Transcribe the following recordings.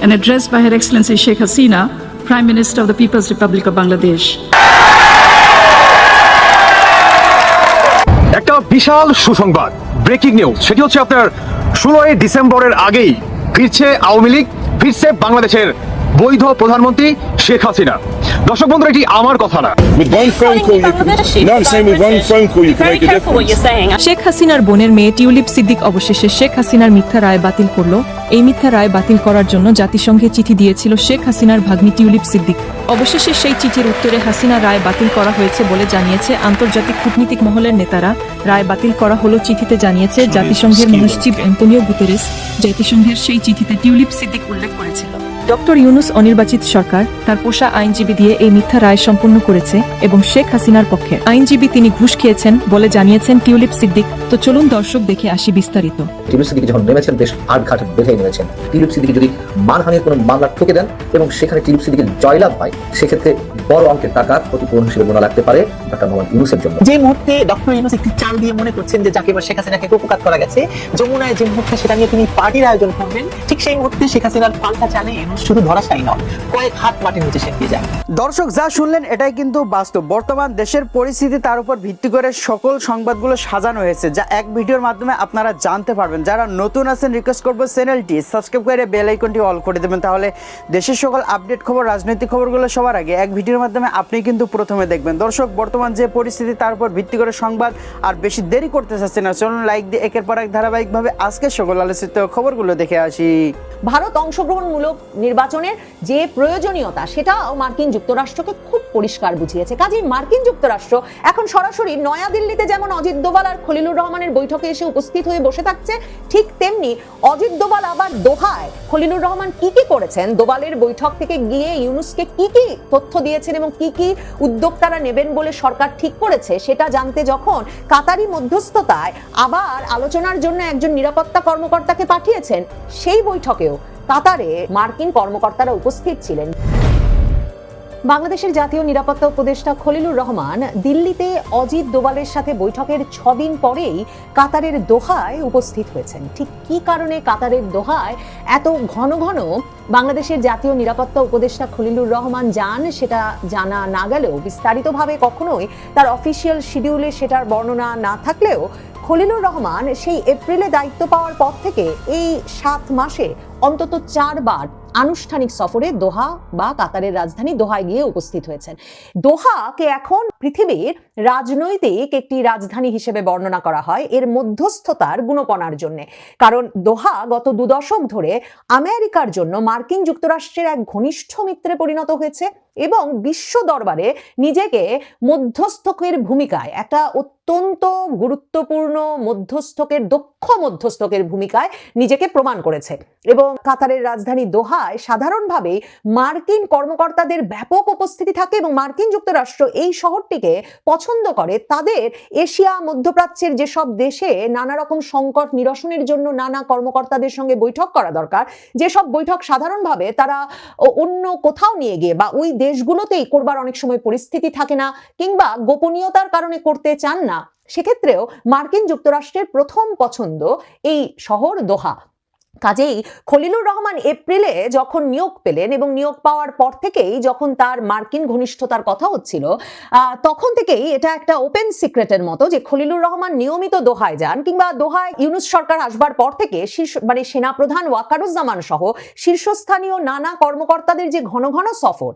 an address by Her Excellency Sheikh Hasina, Prime Minister of the People's Republic of Bangladesh. একটা বিশাল সুসংবাদ breaking news সেটি হচ্ছে আপনার ষোলোই ডিসেম্বরের আগেই ফিরছে আওয়ামী লীগ ফিরছে বাংলাদেশের বৈধ প্রধানমন্ত্রী শেখ হাসিনা। দর্শক বন্ধুরা এটি আমার কথা না. শেখ হাসিনার বোনের মেয়ে টিউলিপ সিদ্দিক অবশেষে শেখ হাসিনার মিথ্যা রায় বাতিল করল। এই মিথ্যা রায় বাতিল করার জন্য জাতিসংঘে চিঠি দিয়েছিল শেখ হাসিনার ভাগ্নি টিউলিপ সিদ্দিক। অবশেষে সেই চিঠির উত্তরে হাসিনা রায় বাতিল করা হয়েছে বলে জানিয়েছে আন্তর্জাতিক কূটনীতিক মহলের নেতারা। রায় বাতিল করা হলো চিঠিতে জানিয়েছে জাতিসংঘের মহাসচিব অ্যান্তনিও গুতেরেস। জাতিসংঘের সেই চিঠিতে টিউলিপ সিদ্দিক উল্লেখ করেছিল। ডক্টর ইউনুস অনির্বাচিত সরকার তার পোষা আইনজীবী দিয়ে এই মিথ্যা রায় সম্পন্ন করেছে এবং শেখ হাসিনার পক্ষে। আইনজীবী তিনি ঘুষ খেয়েছেন বলে জানিয়েছেন টিউলিপ সিদ্দিক। তো চলুন দর্শক দেখে আসি বিস্তারিত। টিউলিপ সিদ্দিকি যখন নেমেছেন বেশ আট ঘাট বেঁধে নেমেছেন। টিউলিপ সিদ্দিকি যদি মানহানির কোনো মামলা ঠকে দেন এবং সেখানে টিউলিপ সিদ্দিকির জয়লাভ হয় সেক্ষেত্রে বড় অঙ্কের টাকা ক্ষতিপূরণ হিসেবে গোনা লাগতে পারে ডক্টর মোহাম্মদ ইউনুসের জন্য। যে মুহূর্তে ডক্টর ইউনুস একটি চাল দিয়ে মনে করছেন যে যাকে এবার শেখ হাসিনাকে কুপকাত করা গেছে যমুনায় যে মুহূর্তে সেটা নিয়ে তিনি পার্টির আয়োজন করবেন ঠিক সেই মুহূর্তে শেখ হাসিনার পাল্টা চালে ইউনুস শুধু ধরাশায়ী নন, কয়েক হাত মাটির নিচে সেঁকিয়ে যায়। দর্শক, যা শুনলেন, এটাই কিন্তু বাস্তব। বর্তমান দেশের পরিস্থিতি তার উপর ভিত্তি করে সকল সংবাদগুলো সাজানো হয়েছে, যা এক ভিডিওর মাধ্যমে আপনারা জানতে পারবেন। যারা নতুন আছেন রিকোয়েস্ট করব চ্যানেলটি সাবস্ক্রাইব করে বেল আইকনটি অল করে দেবেন, তাহলে দেশের সকল আপডেট খবর, রাজনৈতিক খবরগুলো সবার আগে এক ভিডিওর মাধ্যমে আপনি কিন্তু প্রথমে দেখবেন। দর্শক, বর্তমান যে পরিস্থিতি, তার উপর ভিত্তি করে সংবাদ আর বেশি দেরি করতে চাচ্ছে না, চলুন লাইক দিয়ে একের পর এক ধারাবাহিকভাবে আজকের সকল আলোচিত খবরগুলো দেখে আসি। ভারত অংশগ্রহণমূলক নির্বাচনের যে প্রয়োজনীয়তা সেটাও মার্কিন যুক্তরাষ্ট্রকে খুব পরিষ্কার বুঝিয়েছে। কাজেই মার্কিন যুক্তরাষ্ট্র এখন সরাসরি নয়াদিল্লিতে যেমন অজিত দোভাল আর খলিলুর রহমানের বৈঠকে এসে উপস্থিত হয়ে বসে থাকছে, ঠিক তেমনি অজিত দোভাল আবার দোহায় খলিলুর রহমান কি কি করেছেন? দোভালের বৈঠক থেকে গিয়ে ইউনুসকে কি কি তথ্য দিয়েছেন এবং কি কি উদ্যোগ তারা নেবেন বলে সরকার ঠিক করেছে, সেটা জানতে যখন কাতারি মধ্যস্থতায় আবার আলোচনার জন্য একজন নিরাপত্তা কর্মকর্তাকে পাঠিয়েছেন, সেই বৈঠকেও কাতারে মার্কিন কর্মকর্তারা উপস্থিত ছিলেন। বাংলাদেশের জাতীয় নিরাপত্তা উপদেষ্টা খলিলুর রহমান দিল্লিতে অজিত দোভালের সাথে বৈঠকের ছদিন পরেই কাতারের দোহায় উপস্থিত হয়েছেন। ঠিক কি কারণে কাতারের দোহায় এত ঘন ঘন বাংলাদেশের জাতীয় নিরাপত্তা উপদেষ্টা খলিলুর রহমান যান, সেটা জানা না গেলেও বিস্তারিতভাবে কখনোই তার অফিসিয়াল শিডিউলে সেটার বর্ণনা না থাকলেও খলিলুর রহমান সেই এপ্রিলে দায়িত্ব পাওয়ার পর থেকে এই সাত মাসে অন্তত চারবার আনুষ্ঠানিক সফরে দোহা বা কাতারের রাজধানী দোহায় গিয়ে উপস্থিত হয়েছেন। দোহাকে এখন পৃথিবীর রাজনৈতিক একটি রাজধানী হিসেবে বর্ণনা করা হয়। এর মধ্যস্থতার গুণপনার জন্য। কারণ দোহা গত দুদশক ধরে আমেরিকার জন্য মার্কিন যুক্তরাষ্ট্রের এক ঘনিষ্ঠ মিত্রে পরিণত হয়েছে। এবং বিশ্ব দরবারে নিজেকে মধ্যস্থকের ভূমিকায়, একটা অত্যন্ত গুরুত্বপূর্ণ মধ্যস্থকের, দক্ষ মধ্যস্থকের ভূমিকায় নিজেকে প্রমাণ করেছে। এবং কাতারের রাজধানী দোহায় সাধারণভাবে মার্কিন কর্মকর্তাদের ব্যাপক উপস্থিতি থাকে এবং মার্কিন যুক্তরাষ্ট্র এই শহরটিকে পছন্দ করে। তাদের এশিয়া মধ্যপ্রাচ্যের যেসব দেশে নানা রকম সংকট নিরসনের জন্য নানা কর্মকর্তাদের সঙ্গে বৈঠক করা দরকার, যেসব বৈঠক সাধারণভাবে তারা অন্য কোথাও নিয়ে গিয়ে বা ওই দেশগুলোতেই করবার অনেক সময় পরিস্থিতি থাকে না কিংবা গোপনীয়তার কারণে করতে চান না। সেক্ষেত্রেও মার্কিন যুক্তরাষ্ট্রের প্রথম পছন্দ এই শহর দোহা। কাজেই খলিলুর রহমান এপ্রিলে যখন নিয়োগ পেলেন এবং নিয়োগ পাওয়ার পর থেকেই যখন তার মার্কিন ঘনিষ্ঠতার কথা হচ্ছিল তখন থেকেই এটা একটা ওপেন সিক্রেটের মতো যে খলিলুর রহমান নিয়মিত দোহায় যান কিংবা দোহায় ইউনুস সরকার আসবার পর থেকে শীর্ষ মানে সেনাপ্রধান ওয়াকারুজ্জামান সহ শীর্ষস্থানীয় নানা কর্মকর্তাদের যে ঘন ঘন সফর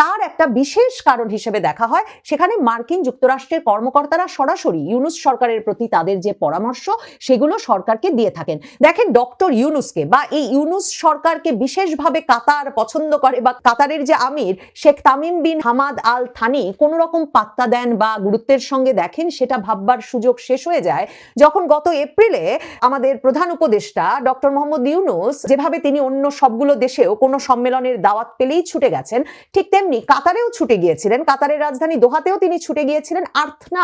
তার একটা বিশেষ কারণ হিসেবে দেখা হয়। সেখানে মার্কিন যুক্তরাষ্ট্রের কর্মকর্তারা সরাসরি ইউনুস সরকারের প্রতি তাদের যে পরামর্শ, সেগুলো সরকারকে দিয়ে থাকেন। দেখেন, ডক্টর ইউনুসকে বা এই ইউনুস সরকারকে বিশেষভাবে কাতার পছন্দ করে বা কাতারের যে আমির Sheikh Tamim bin Hamad Al Thani কোনো রকম পাত্তা দেন বা গুরুত্বের সঙ্গে দেখেন সেটা ভাববার সুযোগ শেষ হয়ে যায়। যখন গত এপ্রিলে আমাদের প্রধান উপদেষ্টা ডক্টর মোহাম্মদ ইউনুস যেভাবে তিনি অন্য সবগুলো দেশেও কোনো সম্মেলনের দাওয়াত পেলেই ছুটে গেছেন, ঠিক তেমনি কাতারেও ছুটে গিয়েছিলেন। কাতারের রাজধানী দোহাতেও তিনি ছুটে গিয়েছিলেন আর্থনা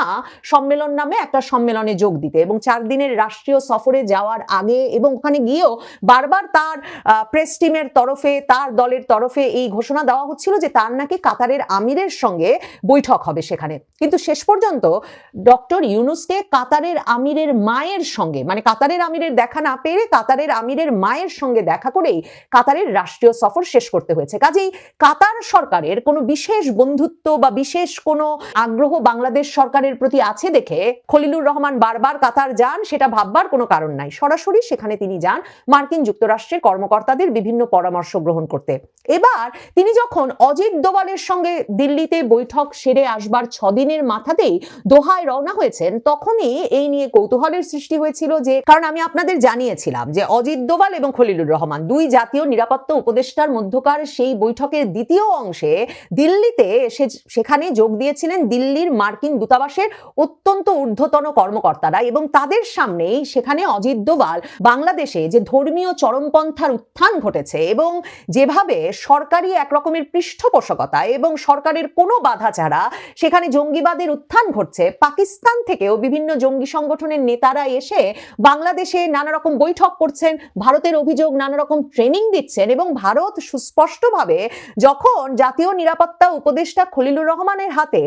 সম্মেলন নামে একটা সম্মেলনে যোগ দিতে এবং চার দিনের রাষ্ট্রীয় সফরে যাওয়ার আগে এবং ওখানে গিয়েও বারবার তার প্রেস টিমের তরফে, তার দলের তরফে এই ঘোষণা দেওয়া হচ্ছিল যে তার নাকি কাতারের আমিরের সঙ্গে বৈঠক হবে সেখানে। কিন্তু শেষ পর্যন্ত ডক্টর ইউনুসকে কাতারের আমিরের মায়ের সঙ্গে মানে কাতারের আমিরের দেখা না পেরে কাতারের আমিরের মায়ের সঙ্গে দেখা করেই কাতারের রাষ্ট্রীয় সফর শেষ করতে হয়েছে। কাজেই কাতার সরকারের কোনো বিশেষ বন্ধুত্ব বা বিশেষ কোনো আগ্রহ বাংলাদেশ সরকারের প্রতি আছে দেখে খলিলুর রহমান বারবার কাতার যান, সেটা ভাববার কোনো কারণ নাই। সরাসরি সেখানে তিনি যান মার্কিন যুক্তরাষ্ট্রের কর্মকর্তাদের বিভিন্ন পরামর্শ গ্রহণ করতে। এবার তিনি যখন অজিত দোভালের সঙ্গে দিল্লিতে বৈঠক সেরে আসবার ছদিনের মাথাতেই দোহায় রওনা হয়েছেন, তখনই এই নিয়ে কৌতূহলের সৃষ্টি হয়েছিল যে, কারণ আমি আপনাদের জানিয়েছিলাম যে অজিত দোভাল এবং খলিলুর রহমান দুই জাতীয় নিরাপত্তা উপদেষ্টার মধ্যকার সেই বৈঠকের দ্বিতীয় অংশে দিল্লিতে এসে সেখানে যোগ দিয়েছিলেন দিল্লির মার্কিন দূতাবাসের অত্যন্ত ঊর্ধ্বতন কর্মকর্তারা এবং তাদের সামনেই সেখানে অজিত দোভাল বাংলাদেশে যে ধর্মীয় চরমপন্থার উত্থান ঘটেছে এবং যেভাবে সরকারি এক রকমের পৃষ্ঠপোষকতা এবং সরকারের কোনো বাধা ছাড়া সেখানে জঙ্গিবাদের উত্থান ঘটছে, পাকিস্তান থেকেও বিভিন্ন জঙ্গি সংগঠনের নেতারা এসে বাংলাদেশে নানা রকম বৈঠক করছেন, ভারতের অভিযোগ নানা রকম ট্রেনিং দিচ্ছেন এবং ভারত সুস্পষ্টভাবে যখন জাতীয় নিরাপত্তা উপদেষ্টা খলিলুর রহমানের হাতে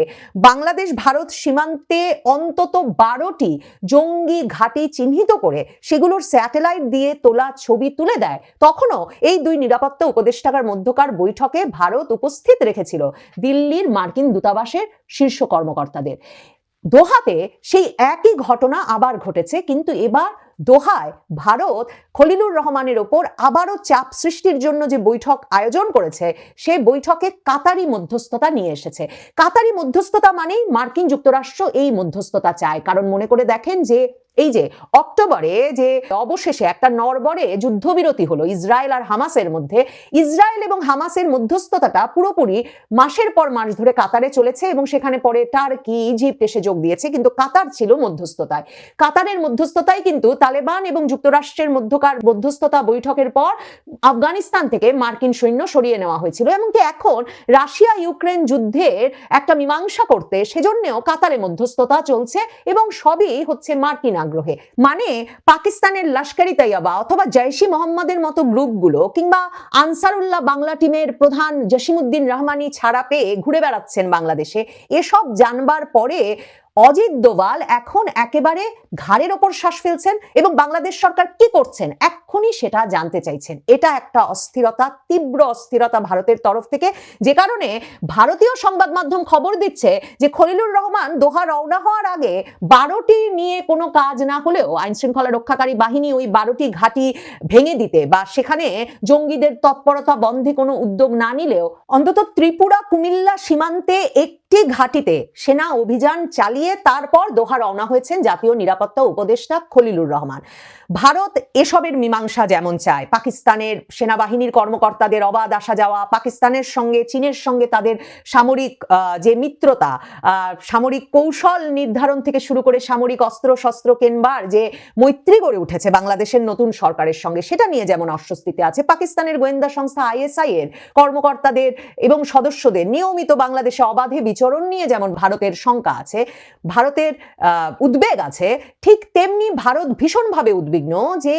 বাংলাদেশ ভারত সীমান্তে অন্তত বারোটি জঙ্গি ঘাঁটি চিহ্নিত করে, সেগুলোর স্যাটেলাইট দিয়ে তোলা ছবি তুলে দেয়। তখনও এই দুই নিরাপত্তা উপদেষ্টাকার মধ্যকার বৈঠকে ভারত উপস্থিত রেখেছিল দিল্লির মার্কিন দূতাবাসের শীর্ষ কর্মকর্তাদের। দোহাতে সেই একই ঘটনা আবার ঘটেছে, কিন্তু এবার দোহায় ভারত খলিলুর রহমানের ওপর আবারও চাপ সৃষ্টির জন্য যে বৈঠক আয়োজন করেছে, সে বৈঠকে কাতারি মধ্যস্থতা নিয়ে এসেছে। কাতারি মধ্যস্থতা মানেই মার্কিন যুক্তরাষ্ট্র এই মধ্যস্থতা চায়, কারণ মনে করে দেখেন যে এই যে অক্টোবরে যে অবশেষে একটা নরবরে যুদ্ধবিরতি হলো ইসরায়েল আর হামাসের মধ্যে, ইসরায়েল এবং হামাসের মধ্যস্থতাটা পুরোপুরি মাসের পর মাস ধরে কাতারে চলেছে এবং সেখানে পরে টার্কি, ইজিপ্ট এসে যোগ দিয়েছে, কিন্তু কাতার ছিল মধ্যস্থতায়। কাতারের মধ্যস্থতায় কিন্তু তালেবান এবং যুক্তরাষ্ট্রের মধ্যকার মধ্যস্থতা বৈঠকের পর আফগানিস্তান থেকে মার্কিন সৈন্য সরিয়ে নেওয়া হয়েছিল, এমনকি এখন রাশিয়া ইউক্রেন যুদ্ধের একটা মীমাংসা করতে সেজন্যও কাতারে মধ্যস্থতা চলছে এবং সবই হচ্ছে মার্কিন আগ্রহে। মানে পাকিস্তানের লস্করি তৈয়বা অথবা জৈশি মোহাম্মদের মতো গ্রুপগুলো কিংবা আনসারুল্লাহ বাংলা টিমের প্রধান জসিমুদ্দিন রহমানি ছাড়া পেয়ে ঘুরে বেড়াচ্ছেন বাংলাদেশে। এসব জানবার পরে অজিত দোভাল এখন একেবারে ঘাড়ের ওপর শ্বাস ফেলছেন এবং বাংলাদেশ সরকার কি করছেন? এক্ষুনি সেটা জানতে চাইছেন। এটা একটা অস্থিরতা, তীব্র অস্থিরতা ভারতের তরফ থেকে। যে কারণে ভারতীয় সংবাদ মাধ্যম খবর দিচ্ছে যে খলিলুর রহমান দোহা রওনা হওয়ার আগে বারোটি নিয়ে কোনো কাজ না হলেও আইন শৃঙ্খলা রক্ষাকারী বাহিনী ওই বারোটি ঘাঁটি ভেঙে দিতে বা সেখানে জঙ্গিদের তৎপরতা বন্ধে কোনো উদ্যোগ না নিলেও অন্তত ত্রিপুরা, কুমিল্লা সীমান্তে একটি ঘাঁটিতে সেনা অভিযান চালিয়ে তারপর দোহা রওনা হয়েছেন জাতীয় নিরাপত্তা উপদেষ্টা খলিলুর রহমান। ভারত এসবের মীমাংসা যেমন চায়, পাকিস্তানের সেনাবাহিনীর কর্মকর্তাদের অবাধ আসা যাওয়া, পাকিস্তানের সঙ্গে, চীনের সঙ্গে তাদের সামরিক যে মিত্রতা সামরিক কৌশল নির্ধারণ থেকে শুরু করে সামরিক অস্ত্র শস্ত্র কেনবার যে মৈত্রী গড়ে উঠেছে বাংলাদেশের নতুন সরকারের সঙ্গে, সেটা নিয়ে যেমন অস্বস্তিতে আছে। পাকিস্তানের গোয়েন্দা সংস্থা আইএসআই এর কর্মকর্তাদের এবং সদস্যদের নিয়মিত বাংলাদেশে অবাধে বিচরণ নিয়ে যেমন ভারতের শঙ্কা আছে, ভারতের উদ্বেগ আছে, ঠিক তেমনি ভারত ভীষণভাবে উদ্বিগ্ন যে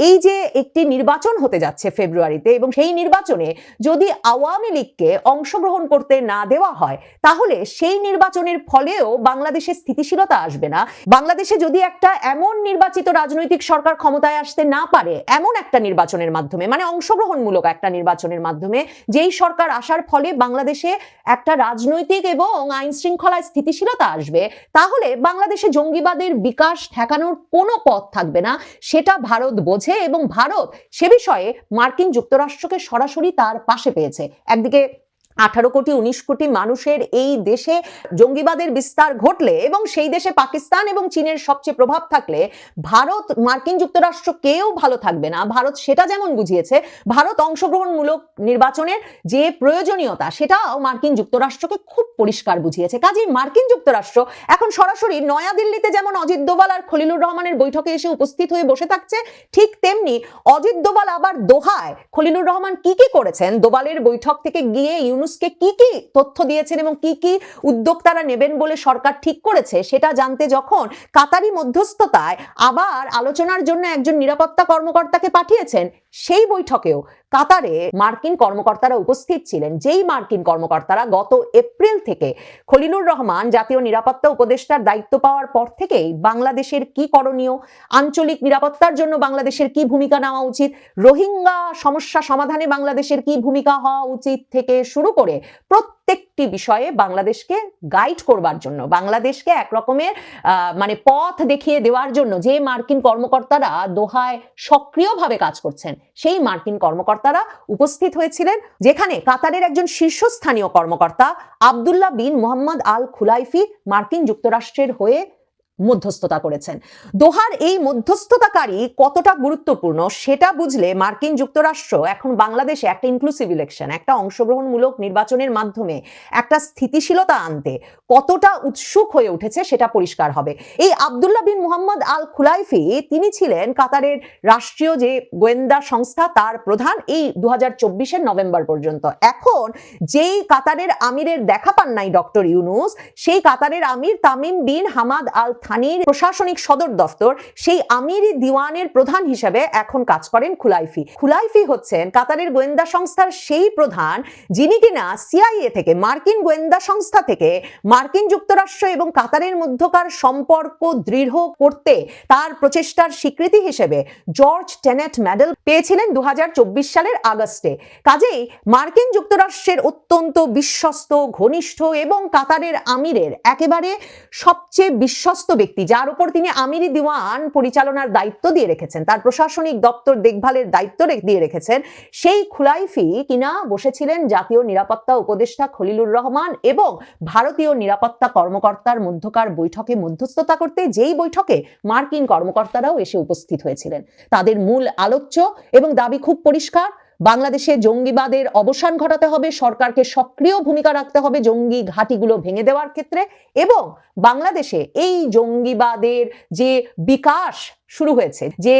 এই যে একটি নির্বাচন হতে যাচ্ছে ফেব্রুয়ারিতে এবং সেই নির্বাচনে যদি আওয়ামী লীগকে অংশগ্রহণ করতে না দেওয়া হয়, তাহলে সেই নির্বাচনের ফলেও বাংলাদেশে স্থিতিশীলতা আসবে না। বাংলাদেশে যদি একটা এমন নির্বাচিত রাজনৈতিক সরকার ক্ষমতায় আসতে না পারে, এমন একটা নির্বাচনের মাধ্যমে মানে অংশগ্রহণমূলক একটা নির্বাচনের মাধ্যমে, যেই সরকার আসার ফলে বাংলাদেশে একটা রাজনৈতিক এবং আইন শৃঙ্খলায় স্থিতিশীলতা আসবে, তাহলে বাংলাদেশে জঙ্গিবাদের বিকাশ ঠেকানোর কোনো পথ থাকবে না। সেটা ভারত বোঝে। এবং ভারত সে বিষয়ে মার্কিন যুক্তরাষ্ট্রকে সরাসরি তার পাশে পেয়েছে। একদিকে আঠারো কোটি, উনিশ কোটি মানুষের এই দেশে জঙ্গিবাদের বিস্তার ঘটলে এবং সেই দেশে পাকিস্তান এবং চীনের সবচেয়ে প্রভাব থাকলে ভারত, মার্কিন যুক্তরাষ্ট্র কেউ ভালো থাকবে না। ভারত সেটা যেমন বুঝিয়েছে, ভারত অংশগ্রহণমূলক নির্বাচনের যে প্রয়োজনীয়তা সেটাও মার্কিন যুক্তরাষ্ট্রকে খুব পরিষ্কার বুঝিয়েছে। কাজেই মার্কিন যুক্তরাষ্ট্র এখন সরাসরি নয়াদিল্লিতে যেমন অজিত দোভাল আর খলিলুর রহমানের বৈঠকে এসে উপস্থিত হয়ে বসে থাকছে, ঠিক তেমনি অজিত দোভাল আবার দোহায় খলিলুর রহমান কি কি করেছেন? দোভালের বৈঠক থেকে গিয়ে ইউনুস ইউনুসকে কি কি তথ্য দিয়েছেন এবং কি কি উদ্যোগ তারা নেবেন বলে সরকার ঠিক করেছে, সেটা জানতে যখন কাতারি মধ্যস্থতায় আবার আলোচনার জন্য একজন নিরাপত্তা কর্মকর্তাকে পাঠিয়েছেন, সেই বৈঠকেও কাতারে মার্কিন কর্মকর্তারা উপস্থিত ছিলেন। যেই মার্কিন কর্মকর্তারা গত এপ্রিল থেকে খলিলুর রহমান, জাতীয় নিরাপত্তা উপদেষ্টার দায়িত্ব পাওয়ার পর থেকেই বাংলাদেশের কি করণীয়, আঞ্চলিক নিরাপত্তার জন্য বাংলাদেশের কি ভূমিকা নেওয়া উচিত, রোহিঙ্গা সমস্যা সমাধানে বাংলাদেশের কি ভূমিকা হওয়া উচিত থেকে শুরু করে প্রত্যেকটি বিষয়ে বাংলাদেশকে গাইড করবার জন্য, বাংলাদেশকে এক রকমের মানে পথ দেখিয়ে দেওয়ার জন্য যে মার্কিন কর্মকর্তারা দোহায় সক্রিয়ভাবে কাজ করছেন, সেই মার্কিন কর্মকর্তারা উপস্থিত হয়েছিলেন, যেখানে কাতারের একজন শীর্ষস্থানীয় কর্মকর্তা আবদুল্লাহ বিন মোহাম্মদ আল খুলাইফি মার্কিন যুক্তরাষ্ট্রের হয়ে মধ্যস্থতা করেছেন। দোহার এই মধ্যস্থতাকারী কতটা গুরুত্বপূর্ণ সেটা বুঝলে মার্কিন যুক্তরাষ্ট্র এখন বাংলাদেশে একটা ইনক্লুসিভ ইলেকশন একটা অংশগ্রহণমূলক নির্বাচনের মাধ্যমে একটা স্থিতিশীলতা আনতে কতটা উৎসুক হয়ে উঠেছে সেটা পরিষ্কার হবে। এই আবদুল্লাহ বিন মুহাম্মদ আল খুলাইফি, তিনি ছিলেন কাতারের রাষ্ট্রীয় যে গোয়েন্দা সংস্থা, তার প্রধান এই দু হাজার নভেম্বর পর্যন্ত। এখন যেই কাতারের আমিরের দেখা পান নাই ডক্টর ইউনুস, সেই কাতারের আমির তামিম বিন হামাদ আল থানির প্রশাসনিক সদর দফতর, সেই আমির দিওয়ানের প্রধান হিসেবে এখন কাজ করেন খুলাইফি। খুলাইফি হচ্ছেন কাতারের গোয়েন্দা সংস্থার সেই প্রধান, যিনি কিনা সিআইএ থেকে, মার্কিন গোয়েন্দা সংস্থা থেকে মার্কিন যুক্তরাষ্ট্র এবং কাতারের মধ্যকার সম্পর্ক দৃঢ় করতে তার প্রচেষ্টার স্বীকৃতি হিসেবে জর্জ টেনেট মেডেল পেয়েছিলেন দু হাজার চব্বিশ সালের আগস্টে। কাজেই মার্কিন যুক্তরাষ্ট্রের অত্যন্ত বিশ্বস্ত, ঘনিষ্ঠ এবং কাতারের আমিরের একেবারে সবচেয়ে বিশ্বস্ত ব্যক্তি, যার উপর তিনি আমিরি দিওয়ান পরিচালনার দায়িত্ব দিয়ে রেখেছেন, তার প্রশাসনিক দপ্তর দেখভালের দায়িত্ব দিয়ে রেখেছেন, সেই খুলাইফি কিনা বসেছিলেন জাতীয় নিরাপত্তা উপদেষ্টা খলিলুর রহমান এবং ভারতীয় নিরাপত্তা কর্মকর্তার মধ্যকার বৈঠকে মধ্যস্থতা করতে যেই বৈঠকে মার্কিন কর্মকর্তারাও এসে উপস্থিত হয়েছিলেন। তাদের মূল আলোচ্য এবং দাবি খুব পরিষ্কার বাংলাদেশে জঙ্গিবাদের অবসান ঘটাতে হবে, সরকারকে সক্রিয় ভূমিকা রাখতে হবে, জঙ্গি ঘাঁটিগুলো ভেঙে দেওয়ার ক্ষেত্রে এবং বাংলাদেশে এই জঙ্গিবাদের যে বিকাশ শুরু হয়েছে, যে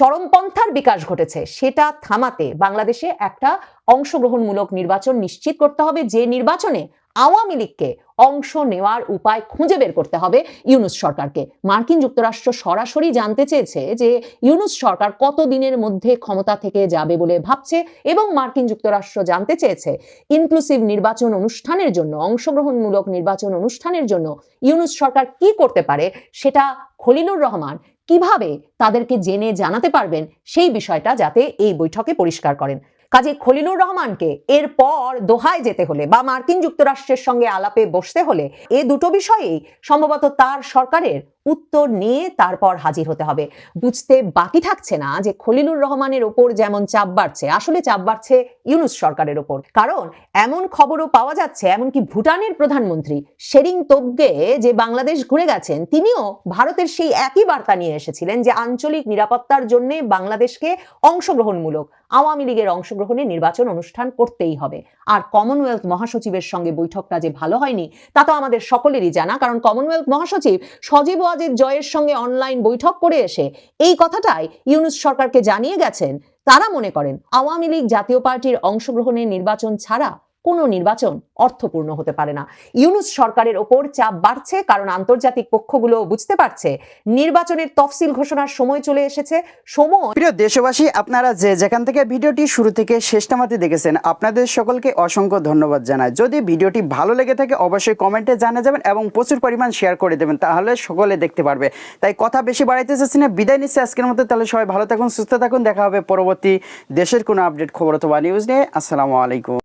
চরমপন্থার বিকাশ ঘটেছে, সেটা থামাতে বাংলাদেশে একটা অংশগ্রহণমূলক নির্বাচন নিশ্চিত করতে হবে, যে নির্বাচনে আওয়ামী লীগকে অংশ নেওয়ার উপায় খুঁজে বের করতে হবে ইউনুস সরকারকে। মার্কিন যুক্তরাষ্ট্র সরাসরি জানতে চেয়েছে যে ইউনুস সরকার কত দিনের মধ্যে ক্ষমতা থেকে যাবে বলে ভাবছে এবং মার্কিন যুক্তরাষ্ট্র জানতে চেয়েছে ইনক্লুসিভ নির্বাচন অনুষ্ঠানের জন্য, অংশগ্রহণমূলক নির্বাচন অনুষ্ঠানের জন্য ইউনুস সরকার কি করতে পারে সেটা খলিলুর রহমান কীভাবে তাদেরকে জেনে জানাতে পারবেন সেই বিষয়টা যাতে এই বৈঠকে পরিষ্কার করেন। কাজে খলিলুর রহমানকে এরপর দোহায় যেতে হলে বা মার্কিন যুক্তরাষ্ট্রের সঙ্গে আলাপে বসতে হলে এ দুটো বিষয়েই সম্ভবত তার সরকারের উত্তর নিয়ে তারপর হাজির হতে হবে। বুঝতে বাকি থাকছে না যে খলিলুর রহমানের ওপর যেমন চাপ বাড়ছে, আসলে চাপ বাড়ছে ইউনুস সরকারের ওপর। কারণ এমন খবরও পাওয়া যাচ্ছে, এমনকি ভুটানের প্রধানমন্ত্রী শেরিং তোবগে যে বাংলাদেশ ঘুরে গেছেন, তিনিও ভারতের সেই একই বার্তা নিয়ে এসেছিলেন যে আঞ্চলিক নিরাপত্তার জন্য বাংলাদেশকে অংশগ্রহণমূলক, আওয়ামী লীগের অংশগ্রহণে নির্বাচন অনুষ্ঠান করতেই হবে। আর কমনওয়েলথ মহাসচিবের সঙ্গে বৈঠকটা যে ভালো হয়নি, তা তো আমাদের সকলেরই জানা, কারণ কমনওয়েলথ মহাসচিব সজীব ওয়াজেদ জয়ের সঙ্গে অনলাইন বৈঠক করে এসে এই কথাটাই ইউনুস সরকারকে জানিয়ে গেছেন। তারা মনে করেন আওয়ামী লীগ জাতীয় পার্টির অংশগ্রহণের নির্বাচন ছাড়া কোনো নির্বাচন অর্থপূর্ণ হতে পারে না। ইউনুস সরকারের ওপর চাপ বাড়ছে কারণ আন্তর্জাতিক পক্ষগুলো বুঝতে পারছে নির্বাচনের তফসিল ঘোষণার সময় চলে এসেছে। সময় প্রিয় দেশবাসী, আপনারা যে যেখান থেকে ভিডিওটি শুরু থেকে শেষটামাতে দেখেছেন, আপনাদের সকলকে অসংখ্য ধন্যবাদ জানাই। যদি ভিডিওটি ভালো লেগে থাকে, অবশ্যই কমেন্টে জানা যাবেন এবং প্রচুর পরিমাণ শেয়ার করে দেবেন, তাহলে সকলে দেখতে পারবে। তাই কথা বেশি বাড়াইতে চাচ্ছি না, বিদায় নিচ্ছে আজকের মতো। তাহলে সবাই ভালো থাকুন, সুস্থ থাকুন, দেখা হবে পরবর্তী দেশের কোনো আপডেট খবর অথবা নিউজ নিয়ে। আসসালামু আলাইকুম।